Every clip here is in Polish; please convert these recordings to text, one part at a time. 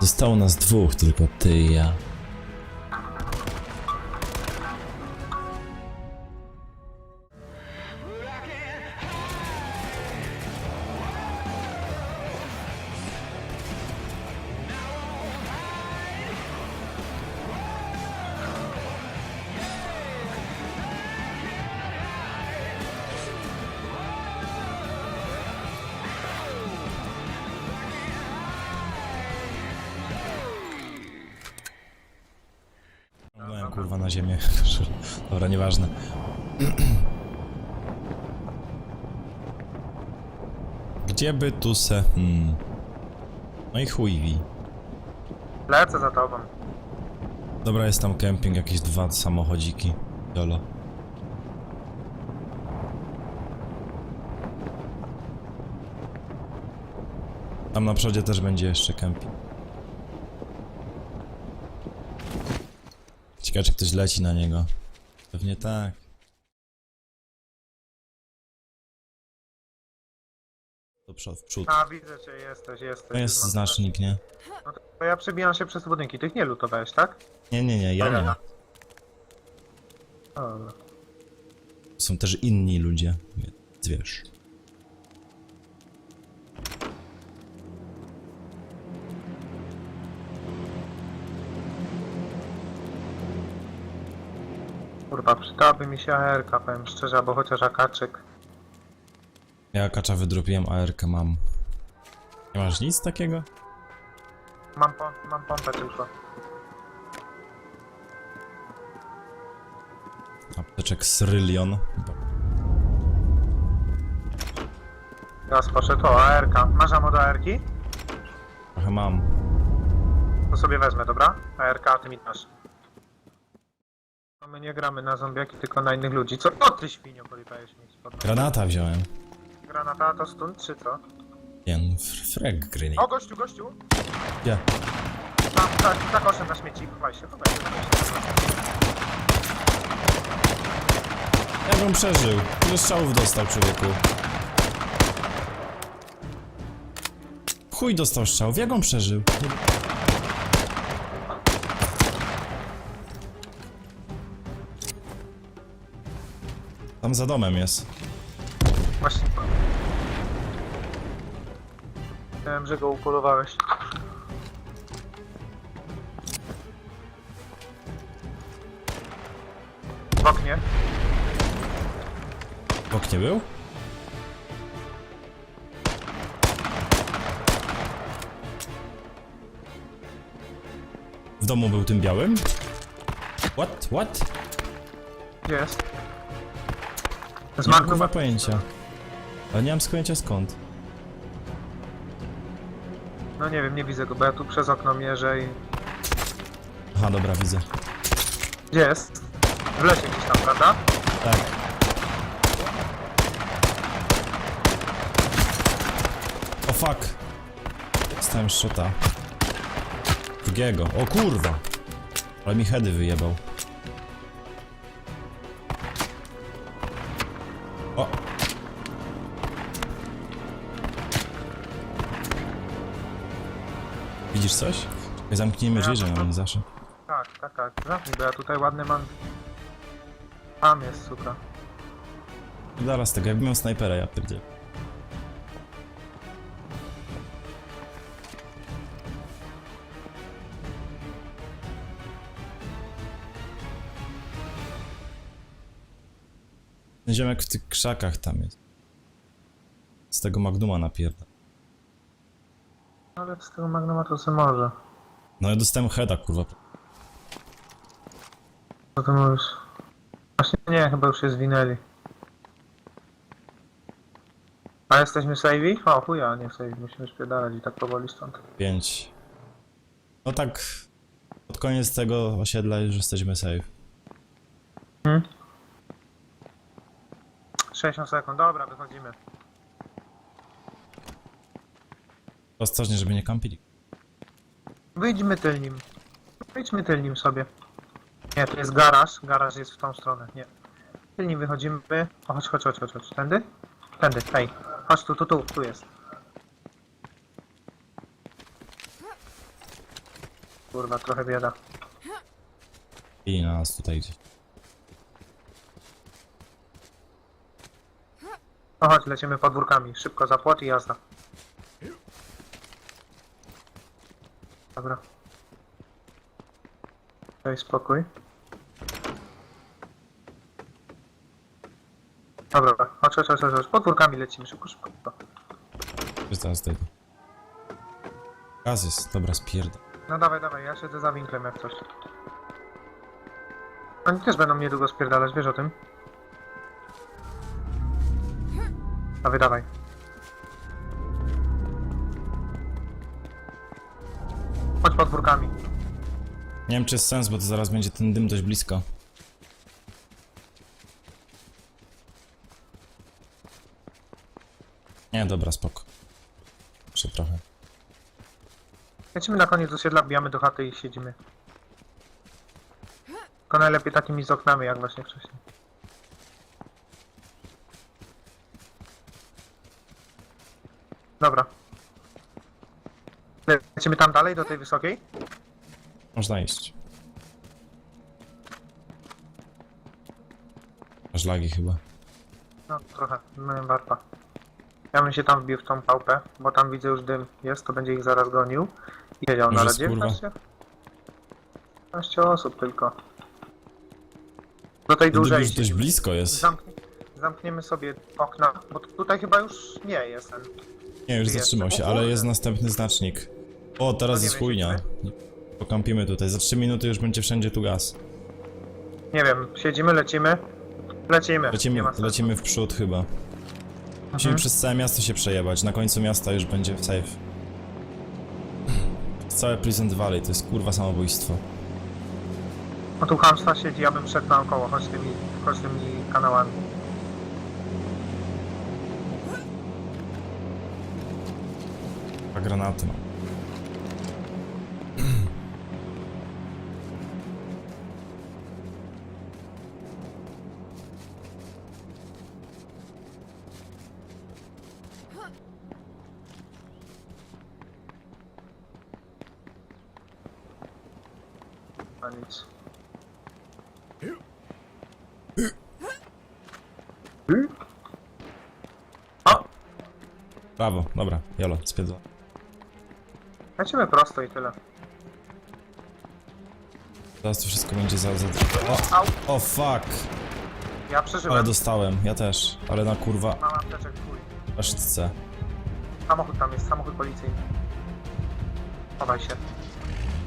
Zostało nas dwóch, tylko ty i ja. Gdzie by tu se... Hmm. No i chujwi. Lecę za tobą. Dobra, jest tam kemping, jakieś dwa samochodziki. Jolo. Tam na przodzie też będzie jeszcze kemping. Ciekawe, czy ktoś leci na niego. Pewnie tak. Do przód, w przód. A, widzę cię, jesteś, jesteś. To jest Mam- znacznik, nie? No to ja przebijam się przez budynki. Tych nie lutowałeś, tak? Nie, nie, nie, ja nie. Dobra. Dobra. Są też inni ludzie, więc wiesz. Kurwa, przydałaby mi się ARK, powiem szczerze, albo chociaż akaczyk. Ja kacza wydropiłem, ARK mam. Nie masz nic takiego? Mam, pom mam pompę tylko. Apteczek Srylion. Teraz poszedł, o, ARK. Masz ammo do ARki? Trochę mam. To sobie wezmę, dobra? ARK, a ty mi dasz. No my nie gramy na zombiaki, tylko na innych ludzi. Co to ty świnio polipałeś mi? Granata wziąłem. Granata to stun, czy co? Nie, no, fr- frag gryni. O, gościu, gościu! Gdzie? Tam, tak, tak, oszem na śmieci, chowaj się, się. Jak on przeżył? Ile strzałów dostał człowieku? Chuj dostał strzałów, jak on przeżył? Tam za domem jest. Wiem, że go upolowałeś. W oknie. W oknie był? W domu był tym białym? What? What? Jest? Z Nie mam Magnum- kurwa pojęcia. Ale nie mam pojęcia skąd. No nie wiem, nie widzę go, bo ja tu przez okno mierzę i... Aha, dobra, widzę. Gdzie jest? W lesie gdzieś tam, prawda? Tak. O fuck. Stałem szota. Drugiego. O kurwa. Ale mi heady wyjebał. Widzisz coś? Zamknijmy drzwi, że nam nie zawsze. Tak, tak, tak. Zamknij, bo ja tutaj ładny mam... Tam jest, suka. Zaraz tego, jakbym miał snajpera, ja pierdzielę. Ten ziomek w tych krzakach tam jest. Z tego Magnuma napierda. Ale z tego Magnuma to se może. No ja dostałem heada, kurwa. Co ty mówisz? Właśnie nie, chyba już się zwinęli. A jesteśmy savey? O chuja, nie savey, musimy spierdalać i tak powoli stąd. Pięć. No tak, pod koniec tego osiedla już jesteśmy safe. Hmm? 60 sekund, dobra, wychodzimy. Ostrożnie, żeby nie kampili. Wyjdźmy tylnim. Wyjdźmy tylnim sobie. Nie, to jest garaż, garaż jest w tą stronę, nie. Tylnim wychodzimy. O, chodź, chodź, chodź, chodź, chodź. Tędy? Tędy, hej. Chodź tu, tu, tu, tu jest. Kurwa, trochę bieda. I na nas tutaj gdzieś. No chodź, lecimy podwórkami. Szybko za płot i jazda. Dobra. Daj spokój. Dobra, chodź, chodź, chodź, chodź. Podwórkami lecimy, szybko, szybko. Czy zaraz dojdę. Gaz jest, dobra, spierd. No dawaj, dawaj, ja siedzę za winklem jak coś. Oni też będą niedługo spierdalać, wiesz o tym? Dawaj, dawaj. Chodź podwórkami. Nie wiem czy jest sens, bo to zaraz będzie ten dym dość blisko. Nie, dobra, spoko. Jeszcze trochę. Lecimy na koniec osiedla, wbijamy do chaty i siedzimy. Tylko najlepiej takimi z oknami, jak właśnie wcześniej. Dobra. Lecimy tam dalej, do tej wysokiej? Można iść. Masz lagi chyba. No, trochę, miałem warpa. Ja bym się tam wbił w tą pałpę, bo tam widzę już dym jest, to będzie ich zaraz gonił. I siedział na Może razie. skurwa? 15, 15 osób tylko. Do tej Dym dużej już dość siedzimy. blisko jest. Zamknie, zamkniemy sobie okna, bo tu- tutaj chyba już nie jest ten. Nie, już zatrzymał się, ale jest następny znacznik. O, teraz jest chujnia. Pokampimy tutaj. Za 3 minuty już będzie wszędzie tu gaz. Nie wiem, siedzimy, lecimy. Lecimy. nie Lecimy, ma sensu. lecimy w przód chyba. Musimy Mhm. przez całe miasto się przejebać. Na końcu miasta już będzie safe. Całe Pleasant Valley to jest kurwa samobójstwo. No tu hamsta siedzi, ja bym szedł naokoło, chodź tymi, chodź tymi kanałami. A granaty no. O! Brawo, dobra, jolo, spiedzę. Lecimy prosto i tyle. Teraz to wszystko będzie za... za... O, Au! o fuck! Ja przeżyłem. Ale dostałem, ja też. Ale na kurwa Mam apteczek chuj. paszczce. Samochód tam jest, samochód policyjny. Chowaj się,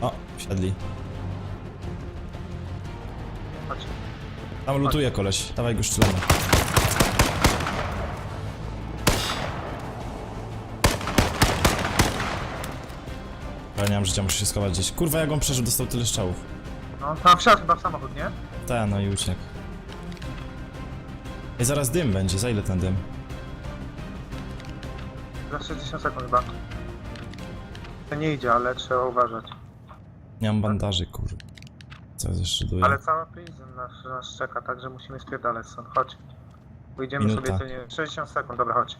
O, wsiadli. chodź. Tam lutuje koleś, dawaj go strzelamy. Nie mam życia, muszę się schować gdzieś. Kurwa, jak on przeżył, dostał tyle strzałów. No, tam wsiadł chyba w samochód, nie? Tak, no i uciekł. I zaraz dym będzie, za ile ten dym? Za 60 sekund chyba. To nie idzie, ale trzeba uważać. Nie mam bandaży, kurwa. Co ja jeszcze duję? Ale cała prison nas, nas czeka, także musimy spierdalać stąd. Chodź. Wyjdziemy Minuta. sobie tylnie. 60 sekund, dobra, chodź.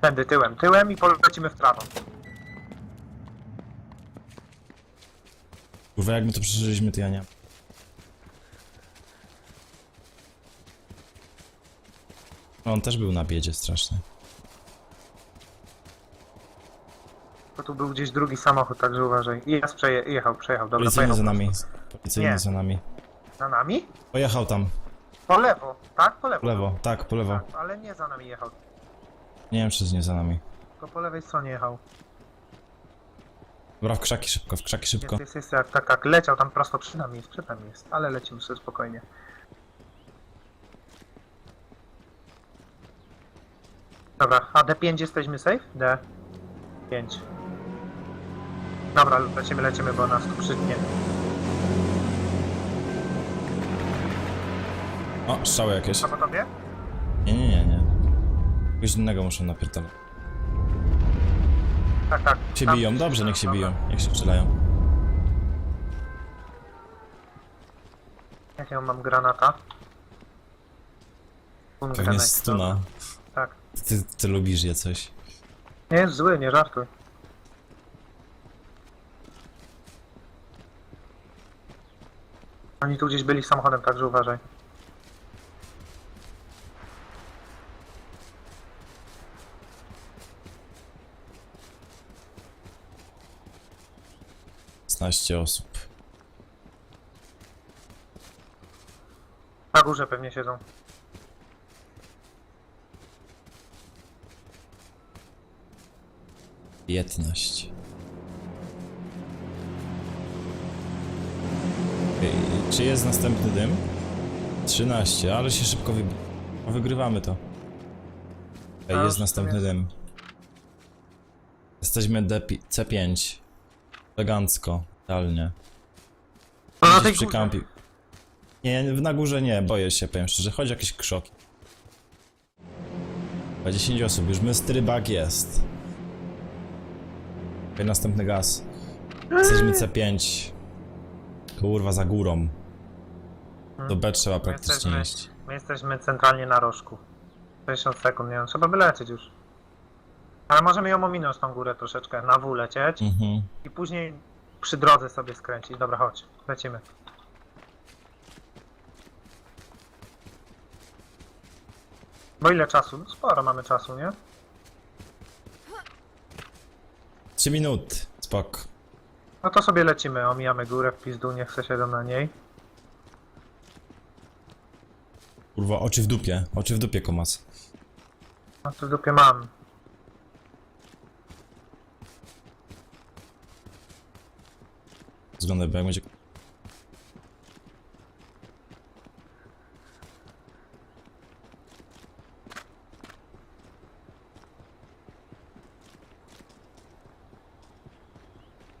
Tędy, tyłem, tyłem i polecimy w trawą. Kurwa, jak my to przeżyliśmy, to ja nie. No, on też był na biedzie straszny. Bo tu był gdzieś drugi samochód, także uważaj. I jest przeje jechał, przejechał, dobra, Policyjny pojechał. za nami. Policyjny Nie. za nami. Za nami? Pojechał tam. Po lewo, tak? Po lewo. Po lewo, tak, po lewo. Tak, ale nie za nami jechał, Nie wiem, czy jest nie za nami. tylko po lewej stronie jechał. Dobra, w krzaki szybko, w krzaki szybko. Jest, jest, jest, jak, tak, tak, leciał tam prosto przed nami, jest, przed nami jest, ale lecimy sobie spokojnie. Dobra, a D5 jesteśmy safe? D5. Dobra, lecimy, lecimy, bo nas tu przytnie. O, strzały jakieś. Co po tobie? Nie, nie, nie, nie. Kogoś innego muszę napierdalać tak, tak. Się biją, dobrze, niech się biją, niech się strzelają. Jakiego mam granata? Bum Pewnie stuna. Tak. Ty, ty lubisz je coś. Nie jest zły, nie żartuj. Oni tu gdzieś byli samochodem, także uważaj. Szesnaście osób. Na górze pewnie siedzą. Piętnaście. Okej, Czy jest następny dym? 13, ale się szybko wy... wygrywamy to. Ej, A, jest następny dym. Jesteśmy D5, C5. Elegancko, idealnie. No na tej przy górze. kampi. Nie, na górze nie, boję się, powiem szczerze. Chodzi o jakieś krzoki. Chyba 10 osób, już mystery bug jest. Okej, następny gaz. Jesteśmy C5. Kurwa, za górą. Do B trzeba praktycznie jesteśmy- iść. My jesteśmy centralnie na rożku. 60 sekund, nie wiem, trzeba wylecieć już. Ale możemy ją ominąć tą górę troszeczkę, na W lecieć Mhm. i później przy drodze sobie skręcić. Dobra, chodź, lecimy. Bo ile czasu? No Sporo mamy czasu, nie? 3 minut. Spok. No to sobie lecimy, omijamy górę w pizdu, nie chcę się na niej. Kurwa, oczy w dupie. Oczy w dupie, komas. No to w dupie mam. Zglądaj, bo jak będzie...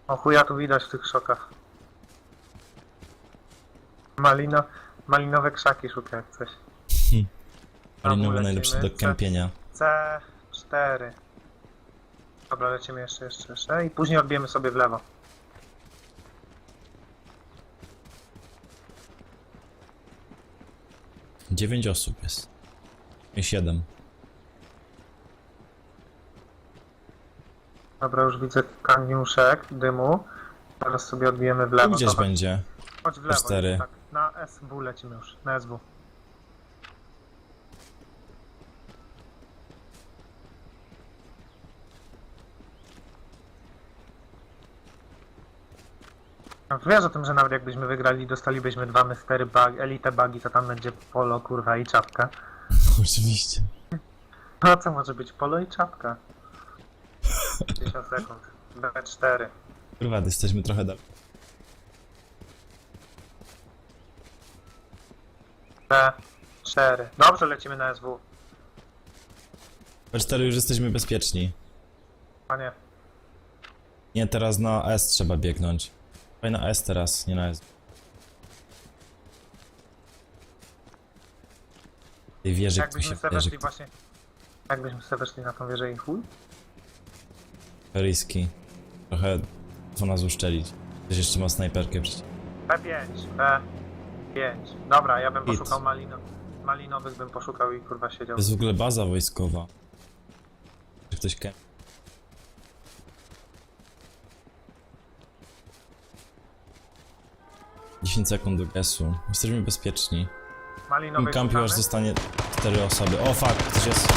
O chuja tu widać w tych szokach. Malino, malinowe krzaki szuka jak coś. Malinowy lecimy. najlepszy do kępienia. C4. Dobra, lecimy jeszcze, jeszcze, jeszcze i później odbijemy sobie w lewo. Dziewięć osób jest. I siedem. Dobra, już widzę kaniuszek, dymu. Teraz sobie odbijemy w Tu lewo. gdzieś będzie. Chodź w lewo. cztery. Tak, na SW lecimy już, na SW. No, Wiesz o tym, że nawet jakbyśmy wygrali, dostalibyśmy dwa mystery bug, elite bugi, to tam będzie polo, kurwa i czapka. Oczywiście. No co może być? Polo i czapka. 50 sekund. B4. Kurwa, jesteśmy trochę dalej. B4. Dobrze, lecimy na SW. P4 już jesteśmy bezpieczni. Panie. Nie, teraz na S trzeba biegnąć. Dawaj na S teraz, nie na S. Tej wieży, jak się sobie właśnie... Jakbyśmy sobie weszli na tą wieżę i chuj? Riski. Trochę co nas uszczelić. Ktoś jeszcze ma snajperkę przecież. B5, B5. Dobra, ja bym Hit. poszukał malino... malinowych, bym poszukał i kurwa siedział. To jest w ogóle baza wojskowa. Czy ktoś kępi? 10 sekund do gesu. Jesteśmy bezpieczni. Malinowy Kampił aż zostanie 4 osoby. O fuck, ktoś jest.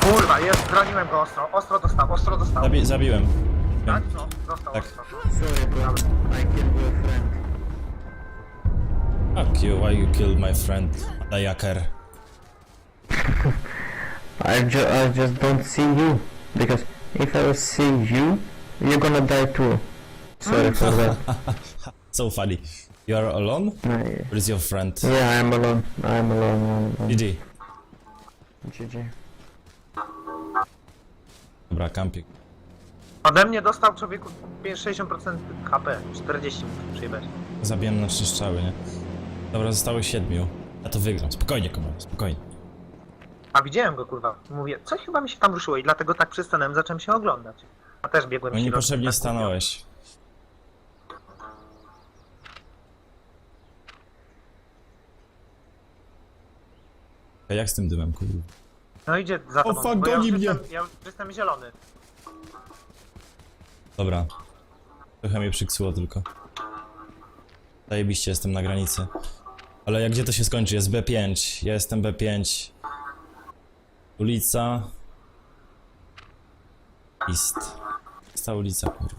Kurwa, jest, broniłem go ostro, ostro dostał, ostro dostał. Zabi zabiłem. Tak, co? Dostał Tak. ostro. Sorry, bro. I killed your friend. Fuck you, why you killed my friend? Dajaker. I, ju I just don't see you. Because if I see you, you're gonna die too. Sorry for that. So funny. You are alone? No, yeah. Where is your friend? yeah, I'm alone. I'm alone. I'm alone. GG. GG. Dobra, kampik. Ode mnie dostał człowieku 60% HP. 40 muszę przyjebać. Zabiłem na trzy strzały, nie? Dobra, zostało siedmiu. Ja to wygram. Spokojnie, komar, spokojnie. A widziałem go kurwa. Mówię, coś chyba mi się tam ruszyło i dlatego tak przystanąłem, zacząłem się oglądać. A też biegłem No środkiem, niepotrzebnie tak stanąłeś. A jak z tym dymem, kurwa? No idzie za O, tobą, fuck, bo ja goni już mnie. Jestem, ja już jestem zielony. Dobra. Trochę mnie przyksyło tylko. Zajebiście, jestem na granicy. Ale jak gdzie to się skończy? Jest B5. Ja jestem B5. Ulica. East. Jest ta ulica, kurwa.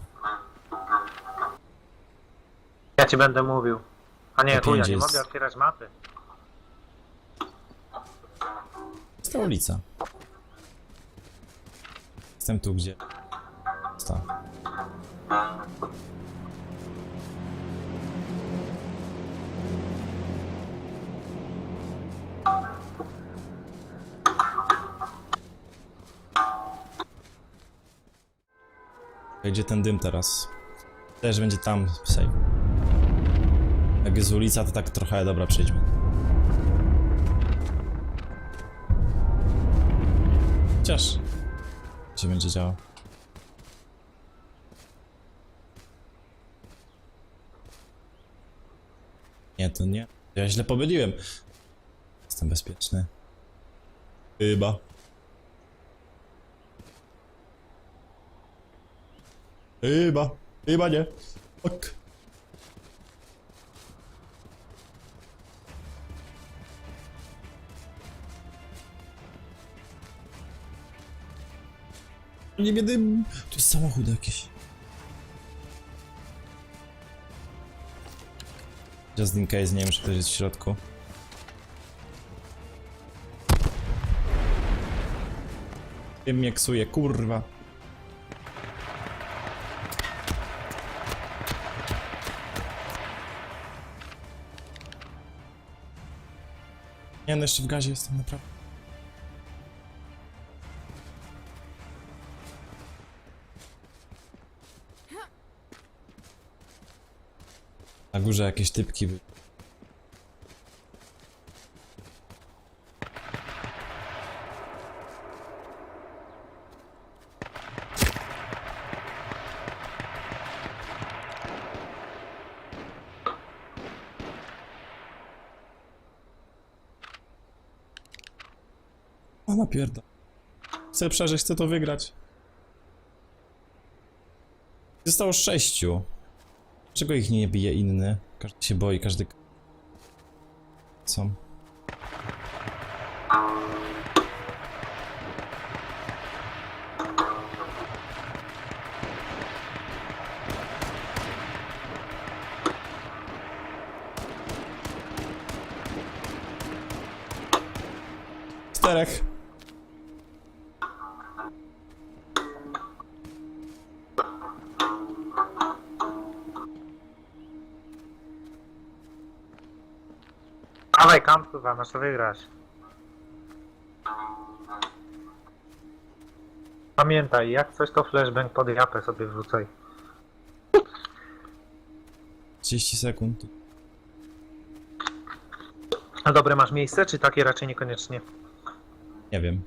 Ja ci będę mówił. A nie, To chuja, pięć nie jest. mogę otwierać mapy. Jest ta ulica. Jestem tu, gdzie... Jest ta. Gdzie ten dym teraz? Też będzie tam safe. Jak jest ulica, to tak trochę, dobra, przejdźmy. Chociaż. Gdzie będzie działał? Nie, to nie. Ja źle pomyliłem. Jestem bezpieczny. Chyba. Chyba. Chyba nie. Ok. Nie będę... Tu jest samochód jakiś. Just in case, nie wiem, czy ktoś jest w środku. Wiem, jak suje, kurwa. Nie, no jeszcze w gazie jestem, naprawdę. Na górze jakieś typki by... O napierda. Chcę przeżyć, chcę to wygrać. Zostało sześciu. Dlaczego ich nie bije inny? Każdy się boi, każdy... Co? Dawaj kamp, kurwa, masz to wygrać. Pamiętaj, jak coś to flashbang pod japę sobie wrzucaj. 30 sekund. A dobre masz miejsce, czy takie raczej niekoniecznie? Nie wiem.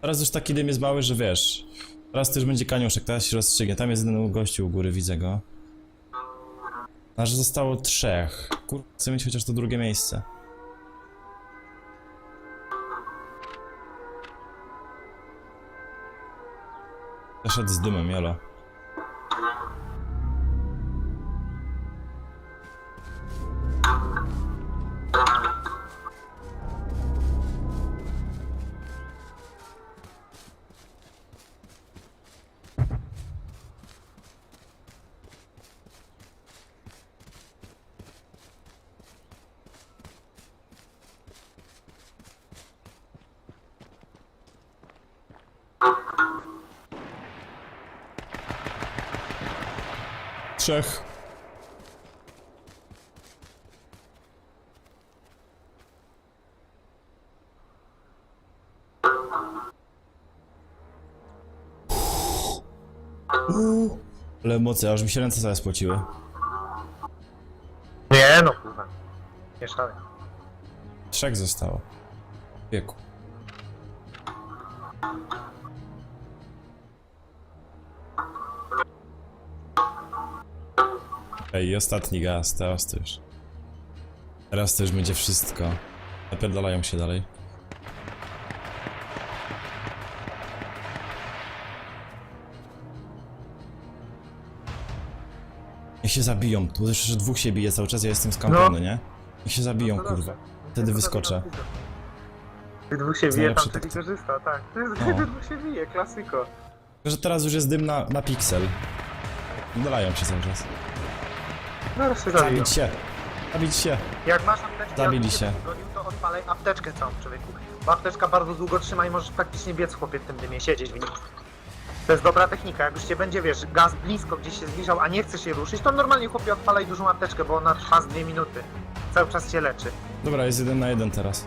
Teraz już taki dym jest mały, że wiesz. Teraz też będzie kaniuszek, teraz się rozstrzygnie. Tam jest jeden gościu u góry, widzę go. A że zostało trzech. Kur... Chcę mieć chociaż to drugie miejsce. Zaszedł z dymem, jolo. Trzech. Uuu, Ale emocje, aż mi się ręce całe spociły. Nie no, kurwa. Nie szalej. Trzech zostało. Wieku. Ej, ostatni gaz, teraz to już. Teraz to już będzie wszystko. Napierdalają się dalej. Niech się zabiją, tu jeszcze dwóch się bije cały czas, ja jestem skampany, No. nie? Niech się zabiją, No to kurwa. Wtedy wyskoczę. Tych dwóch się bije, najlepszy tam taktyk. korzysta, tak. No. tych dwóch się bije, klasyko. Tylko, że teraz już jest dym na, na piksel. Dolają się cały czas. Się zabiją. Zabić się! Zabić się! Jak masz apteczkę, Zabili jak się. cię zgonił, to odpalaj apteczkę całą człowieku. Bo apteczka bardzo długo trzyma i możesz praktycznie biec chłopie w tym dymie, siedzieć w nim. To jest dobra technika, jak już cię będzie, wiesz, gaz blisko gdzieś się zbliżał, a nie chce się ruszyć, to normalnie chłopie odpalaj dużą apteczkę, bo ona trwa z dwie minuty. Cały czas cię leczy. Dobra, jest jeden na jeden teraz.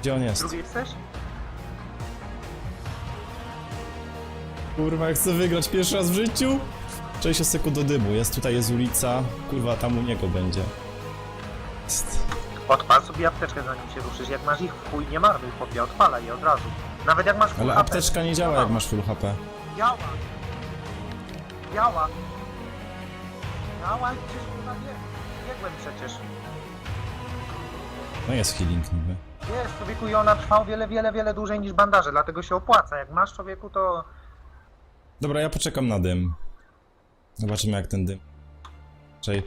Gdzie on jest? Drugi jesteś? Kurwa, chcę wygrać pierwszy raz w życiu! 60 sekund do dymu, jest tutaj, jest ulica. Kurwa, tam u niego będzie. Jest. Odpal sobie apteczkę zanim się ruszysz. Jak masz ich w chuj, nie marnuj chłopie, odpalaj je od razu. Nawet jak masz full Ale HP. apteczka nie działa jak masz full HP. Działa. Działa. Działa i przecież kurwa nie. Biegłem przecież. No jest healing niby. Jest, człowieku, i ona trwa o wiele, wiele, wiele dłużej niż bandaże, dlatego się opłaca. Jak masz człowieku, to... Dobra, ja poczekam na dym. Zobaczymy jak ten dym. Czyli...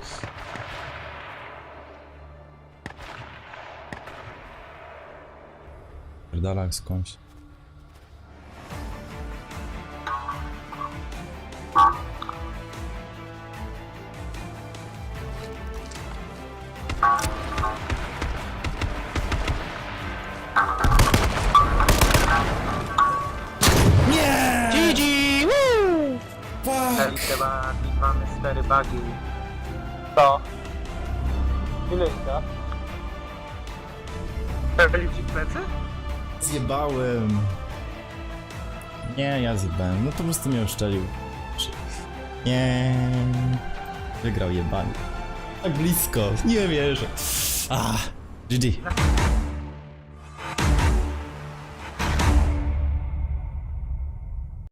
Pierdalak skądś. Bagi. To. Ile jest to? Pewnie ci w plecy? Zjebałem. Nie, ja zjebałem. No to po prostu mnie uszczelił. Nie. Wygrał jebany. Tak blisko. Nie wierzę. Ah, GG.